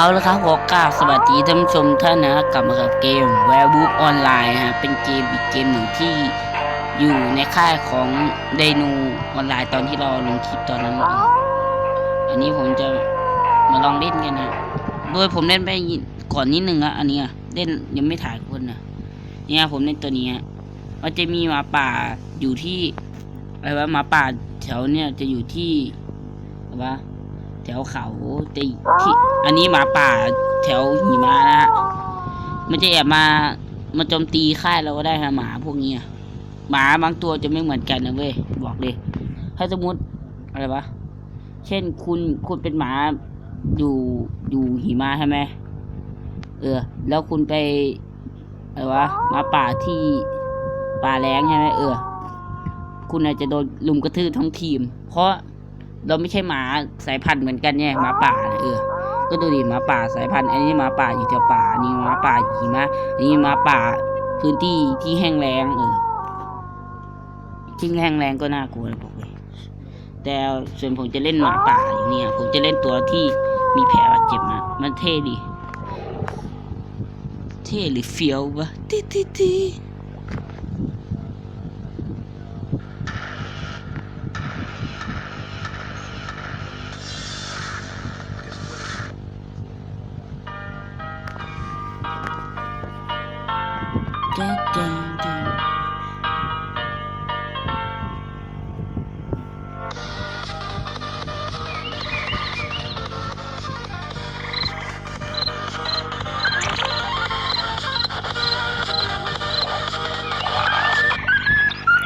เอาละครับขอกราบสวัสดีท่านผู้ชมท่านนะกลับมากับเกม w e r e w o l f Online ฮะเป็นเกมอีกเกมหนึ่งที่อยู่ในค่ายของไดนูออนไลน์ตอนที่เราลงคลิปตอนนั้นเองอันนี้ผมจะมาลองเล่นกันนะโดยผมเล่นไปก่อนนิดนึงอะอันนี้เล่นยังไม่ถ่ายคนนะเนี่ยผมเล่นตัวนี้มันจะมีหมาป่าอยู่ที่อะไรวะหมาป่าแถวเนี่ยจะอยู่ที่อะไรวะ แถวเขาแต่ที่อันนี้หมาป่าแถวหิมะนะฮะมันจะแอบมามาโจมตีค่ายเราก็ได้ฮะหมาพวกนี้หมาบางตัวจะไม่เหมือนกันนะเว้ยบอกเลย ถ้าสมมติอะไรวะเช่นคุณคุณเป็นหมาอยู่อยู่หิมะใช่ไหมเออ แล้วคุณไปอะไรวะมาป่าที่ป่าแรงใช่ไหมเออ คุณอาจจะโดนลุมกระทืบทั้งทีม เพราะ เราไม่ใช่หมาสายพันธุ์เหมือนกันเนี่ยหมาป่าเออก็ดูดิหมาป่าสายพันธุ์ อันนี้หมาป่าอยู่แถวป่าอันนี้หมาป่าอยู่หิมะอันนี้หมาป่าพื้นที่ที่แห้งแล้งเออที่แห้งแล้งก็น่ากลัวบอกเลยแต่ส่วนผมจะเล่นหมาป่าอย่างเนี้ยผมจะเล่นตัวที่มีแผลบาดเจ็บมามันเท่ดี เท่หรือเฟี้ยววะทีทีที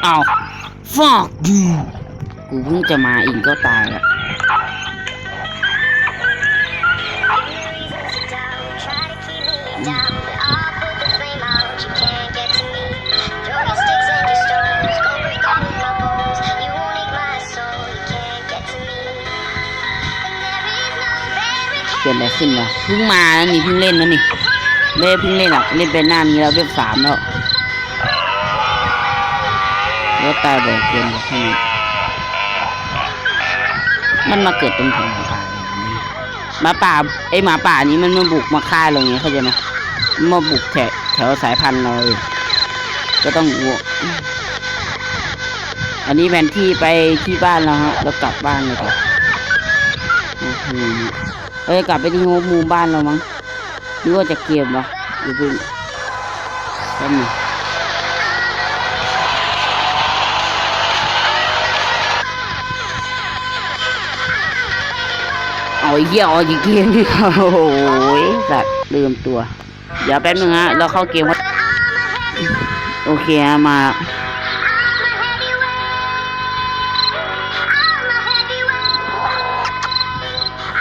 เอาฟอกยูกูเพิ่งจะมาเองก็ตายแล้วเกิดอะไรขึ้นวะเพิ่งมาแล้วนี่เพิ่งเล่นแล้วนี่ไม่ได้เพิ่งเล่นหรอกเล่นเป็นหน้านี้แล้วเว็บสามแล้ว แล้วตายบ่อยเกินใช่ไหมมันมาเกิดตรงแถวหมาป่าหมาป่าไอหมาป่านี้มันมาบุกมาฆ่าเราไงเข้าใจไหมมันมาบุกแถวแถวสายพันธุ์เราเลยก็ต้องวัวอันนี้แผนที่ไปที่บ้านแล้วฮะเรากลับบ้านเลยก่อนโอ้โหเอ้ยกลับไปที่โฮมมูบ้านเรามั้งหรือว่าจะเกมวะหรือเป็นแป๊บนึง เอาไอ้เหี้ยเอาอีกเกมดิโอ้โหสัตว์ลืมตัว เดี๋ยวแป๊บนึงฮะเราเข้าเกมว่าโอเคฮะมา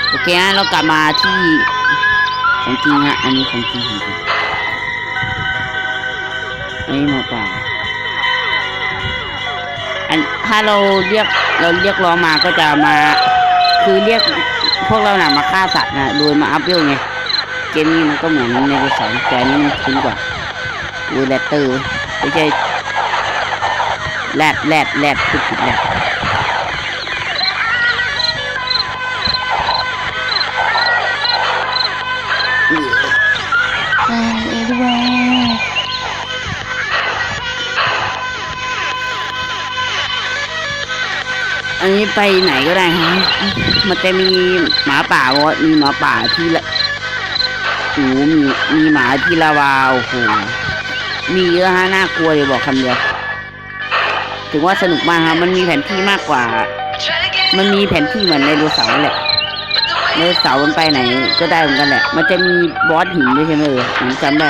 โอเคฮะเรากลับมาที่ของจริงฮะอันนี้ของจริงของจริงอันนี้หมาป่าอันถ้าเราเรียกเราเรียกร้องมาก็จะมา คือเรียก พวกเราหน่ะมาฆ่าสัตว์นะโดยมาอัพเวลไง เกมนี้มันก็เหมือนในกระสอนแต่นี้มันคุ้มกว่าดูแรตเตอร์ไม่ใช่แรดแรดแรดพูดผิดแรด ไปไหนก็ได้ฮะมันจะมีหมาป่าวมีหมาป่าที่ละโอ้โหมีมีหมาที่ละวาโอ้โหมีเยอะฮะน่ากลัวเลยบอกคำเดียวถึงว่าสนุกมากฮะมันมีแผนที่มากกว่า มันมีแผนที่เหมือนในโดเสาแหละในโดเสามันไปไหนก็ได้เหมือนกันแหละ มันจะมีบอสหินด้วยใช่ไหมเออผมจำได้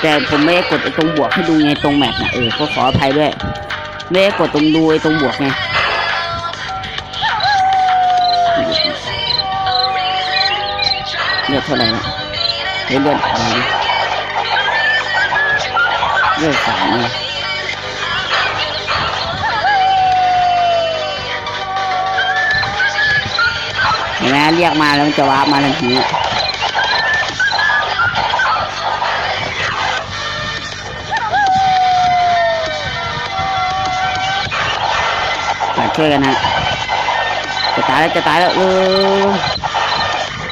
แต่ผมไม่ได้กดตรงบวกให้ดูไงตรงแมปนะเออก็ขออภัยด้วย ไม่ได้กดตรงดูไอ้ตรงบวกไง เลือดเท่าไหร่นะเลือดอดอะไรเลือดสามเลยเห็นไหมเรียกมาแล้วมันจะวาร์ปมาทันทีมาช่วยกันฮะจะตายแล้วจะตายแล้วเออ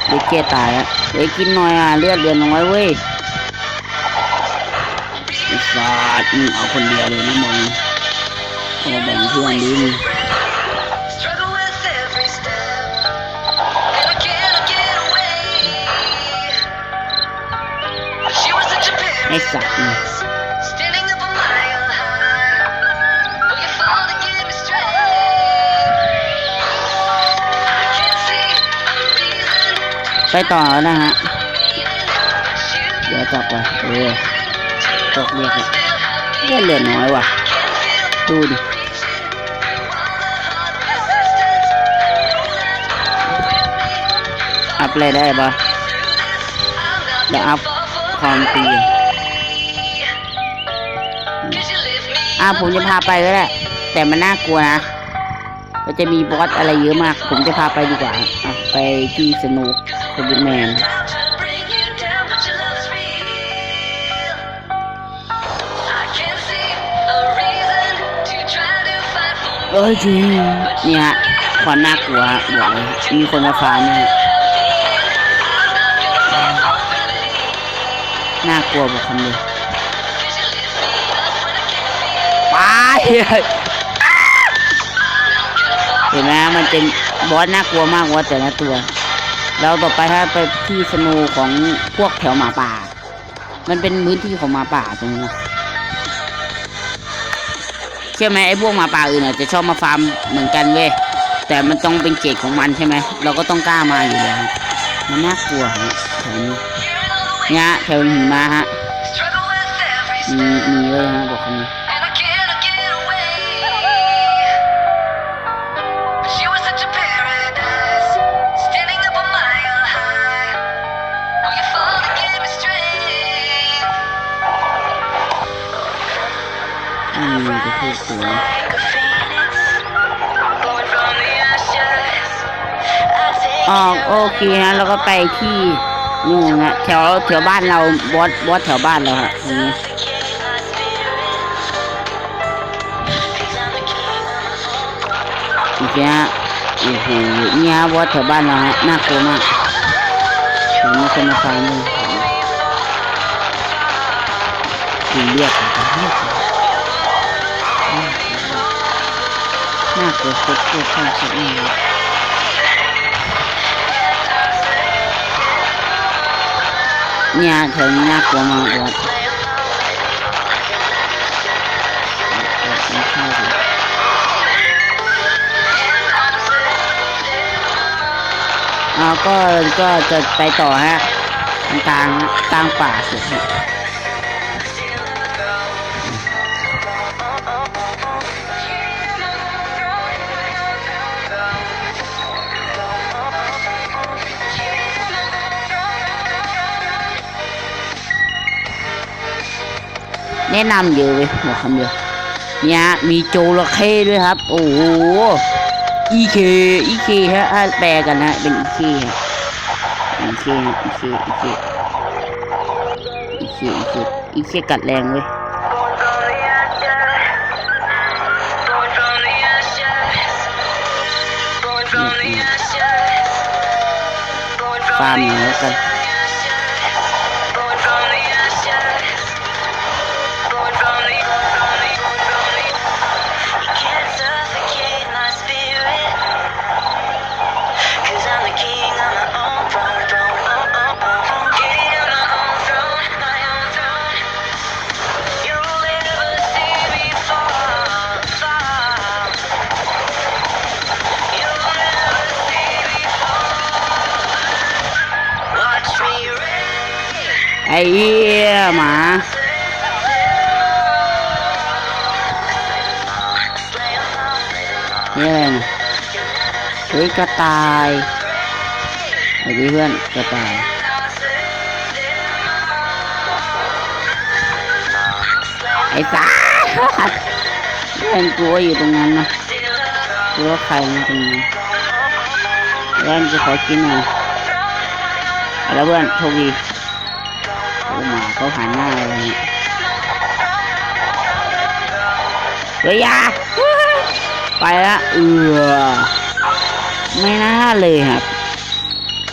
เด็กเกตายอะเฮ้ยกินหน่อยอะเลือดเดือนน้อยเว้ยไอ้สัตว์มึงเอาคนเดียวเลยนะมึงเอามาแบ่งเพื่อนดิมึงไอ้สัตว์ ไปต่อแล้วนะฮะ เดี๋ยวจับไปเออตกเรียกอะเลือดเหลือน้อยว่ะ ดูดิอัพอะไรได้ปะเดี๋ยวอัพความตีอะผมจะพาไปก็ได้แต่มันน่ากลัวนะมันจะมีบอสอะไรเยอะมาก ผมจะพาไปดีกว่า อะ ไปที่สนุก คอมบิแมนเอ้ยจริงเนี่ยฮะความน่ากลัวบอกเลยมีคนมาฟาเนี่ยน่ากลัวบอกคำเดียวไปเห็นไหมมันเป็นบอสน่ากลัวมากว่าแต่ละตัว แล้วต่อไปถ้าไปที่สนูของพวกแถวหมาป่า มันเป็นพื้นที่ของหมาป่าตรงนี้นะเชื่อไหมไอ้พวกหมาป่าอื่นอาจจะชอบมาฟาร์มเหมือนกันเว้ยแต่มันต้องเป็นเกตของมันใช่ไหมเราก็ต้องกล้ามาอยู่แล้วมันน่ากลัวฮะแถวนี้เนี่ยแถวหินมาฮะมีมีเลยฮะบอกคำนี้ จะพูดสวย Like a phoenix, born from the ashes. I take อ๋อโอเคฮะ แล้วก็ไปที่นู่นฮะแถวแถวบ้านเราบอสบอสแถวบ้านเราฮะตรงนี้ suffocate my spirit. 'Cause I'm the king of my own world. โอเคฮะโอ้โหเนี่ยฮะบอสแถวบ้านเราฮะน่ากลัวมากเห็นมีคนมาฟังเลยถึงเรียกอะเรียก น่ากลัวโคตรโคตรโคตรโคตรนี่เลยเนี่ยแถวนี้น่ากลัวมากบอสไม่ใช่ดิอ่าก็ก็จะไปต่อฮะ กลางกลางป่าสุด แนะนำเยอะเลยบอกคำเดียวเนี่ยฮะมีโจระเข้ด้วยครับ โอ้โหอีเคอีเคฮะถ้าแปลกันนะ เป็นอีเคฮะอีเคฮะอีเคอีเคอีเคอีเคอีเคกัดแรงเว้ย Born from the ashes. Born from the ashes. Born from ฟาร์ม the หน่อยแล้วกัน เหี้ยหมานี่อะไรนะเฮ้ยกระต่ายไอ้ดิเพื่อนกระต่ายไอ้สัสเพื่อนกลัวอยู่ตรงนั้นนะกลัวใครมาตรงนั้นเพื่อนจะขอกินหน่อยอาแล้วเพื่อนโชคดี เขาหันหน้าอะไรเนี่ยเฮ้ยยาไปละเอือไม่น่าเลยครับ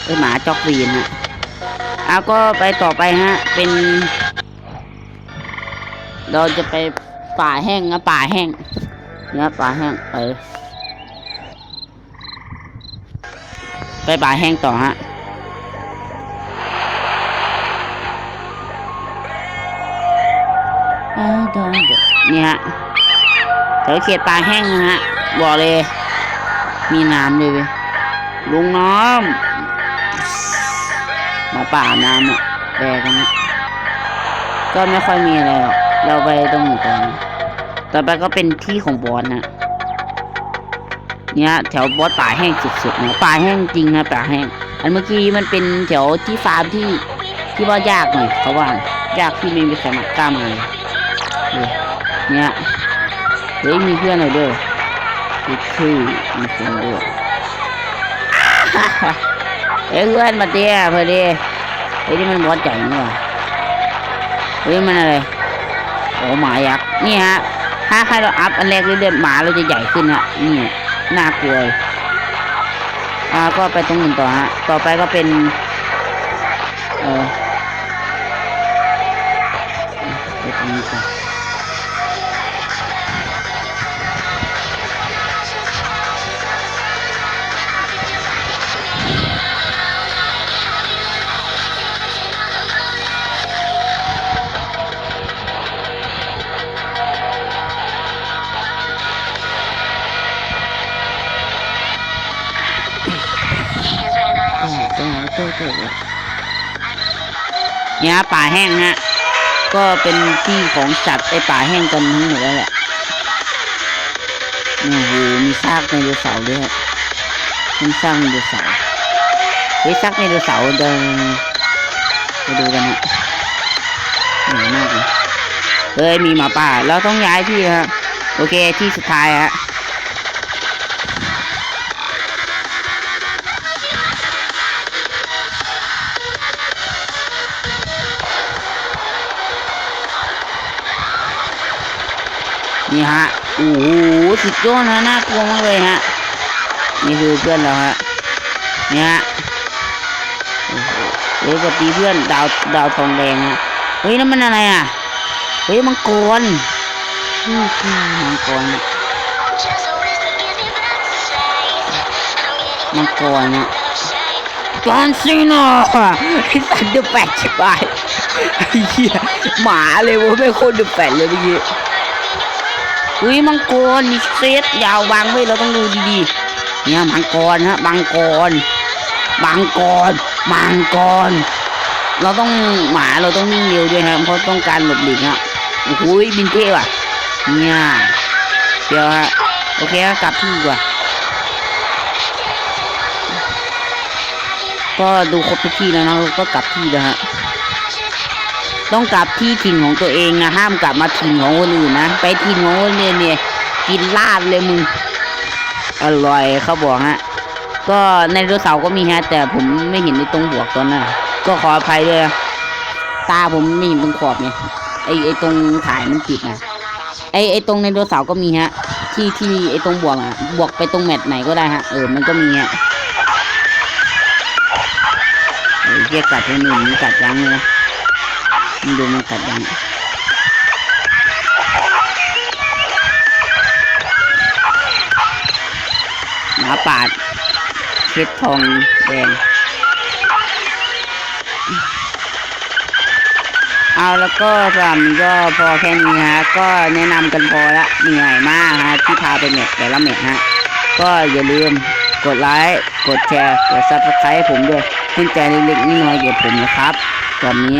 เอ้ยหมาจอกวีนฮะเอาก็ไปต่อไปฮะ เป็น เราจะไปป่าแห้งนะป่าแห้งเนี่ยป่าแห้งไปไปป่าแห้งต่อฮะ เดี๋ยวเนี่ยฮะแถวเขตป่าแห้งนะฮะบอกเลย มีน้ำเลยเว้ยลุงน้อมมาป่าน้ำอะแบกันนะก็ไม่ค่อยมีอะไรหรอกเราไปตรงหนึ่งก่อนต่อไปก็เป็นที่ของบอสนะเนี่ยแถวบอสป่าแห้งสุดๆนะป่าแห้งจริงนะป่าแห้งอันเมื่อกี้มันเป็นแถวที่ฟาร์มที่ที่ว่ายากหน่อยเขาว่ายากที่ไม่มีใครมากล้ามาเลย เนี่ยเฮ้ยมีเพื่อนหน่อยด้วยมีชื่อมีคนด้วยเฮ้ยเพื่อนมาเตี้ยพอดีเฮ้ยนี่มันบอสใหญ่นี่หว่าเฮ้ยมันอะไรโอ้หมายักษ์นี่ฮะถ้าใครเราอัพอันแรกเรื่อยๆหมาเราจะใหญ่ขึ้นฮะนี่น่ากลัวเลยอ่าก็ไปตรงอื่นต่อฮะต่อไปก็เป็น เนี่ยป่าแห้งฮะ ก็เป็นที่ของสัตว์ไอป่าแห้งกันทั้งหมดแล้วแหละเนี่ยโหมีซากไดโนเสาร์ด้วยมีซากไดโนเสาร์เฮ้ยซากไดโนเสาร์เดินไปดูกันฮะเหนื่อยมากเลยเฮ้ยมีหมาป่า เราต้องย้ายที่ฮะ โอเคที่สุดท้ายฮะ นี่ฮะโอ้โหสุดยอดนะน่ากลัวมากเลยฮะนี่คือเพื่อนเราฮะเนี่ยฮะเฮ้ยสวัสดีเพื่อนดาวดาวทองแดงฮะเฮ้ยนั่นมันอะไรอะเฮ้ยมังกรมังกรมังกรเนะจอนซีนาไอ้สัตว์เดือดแปดชิบหายไอ้เหี้ยหมาเลยวะไม่โคตรเดือดแปดเลยเมื่อกี้ อุ้ยมังกรมีเซตยาววางไว้เราต้องดูดีๆ เนี่ยมังกรฮะมังกรมังกรมังกร เราต้องหมาเราต้องวิ่งเร็วด้วยครับเพราะต้องการหลบหลีกฮะโอ้โหบินเท่ว่ะ เนี่ยเดี๋ยวฮะโอเคฮะกลับที่ดีกว่าก็ดูครบทุกที่แล้วนะเราก็กลับที่แล้วฮะ ต้องกลับที่ถิ่นของตัวเองนะห้ามกลับมาถิ่นของคนอื่นนะไปถิ่นของคนอื่นเนี่ยกินลาบเลยมึงอร่อยเขาบอกฮะก็ในไดโนเสาก็มีฮะ แต่ผมไม่เห็นในตรงบวกตอนนั้นก็ขออภัยด้วยตาผมไม่เห็นตรงขอบไงไอไอตรงถ่ายมันปิดนะไอไอตรงในไดโนเสาก็มีฮะ ที่ที่ไอตรงบวกอะบวกไปตรงแมตช์ไหนก็ได้ฮะเออมันก็มีฮะเอเรียกกัดให้หนึ่งกัดยังเลย ดูมันกัดยังหมาป่าเช็ดทองแดงเอาแล้วก็สำหรับนี้ก็พอแค่นี้ฮะ ก็แนะนำกันพอละเหนื่อยมากฮะที่พาไปเม็ดแต่ละเม็ดฮะ ก็อย่าลืมกดไลค์กดแชร์กดซับสไครต์ผมด้วยขึ้นใจเล็กๆน้อยๆเกี่ยวกับผมนะครับ ตอนนี้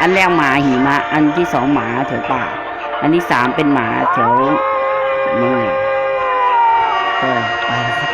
อันแรกหมาหิมะ อันที่สองหมาแถวป่า อันที่สามเป็นหมาแถวเมืองก็ไปครับ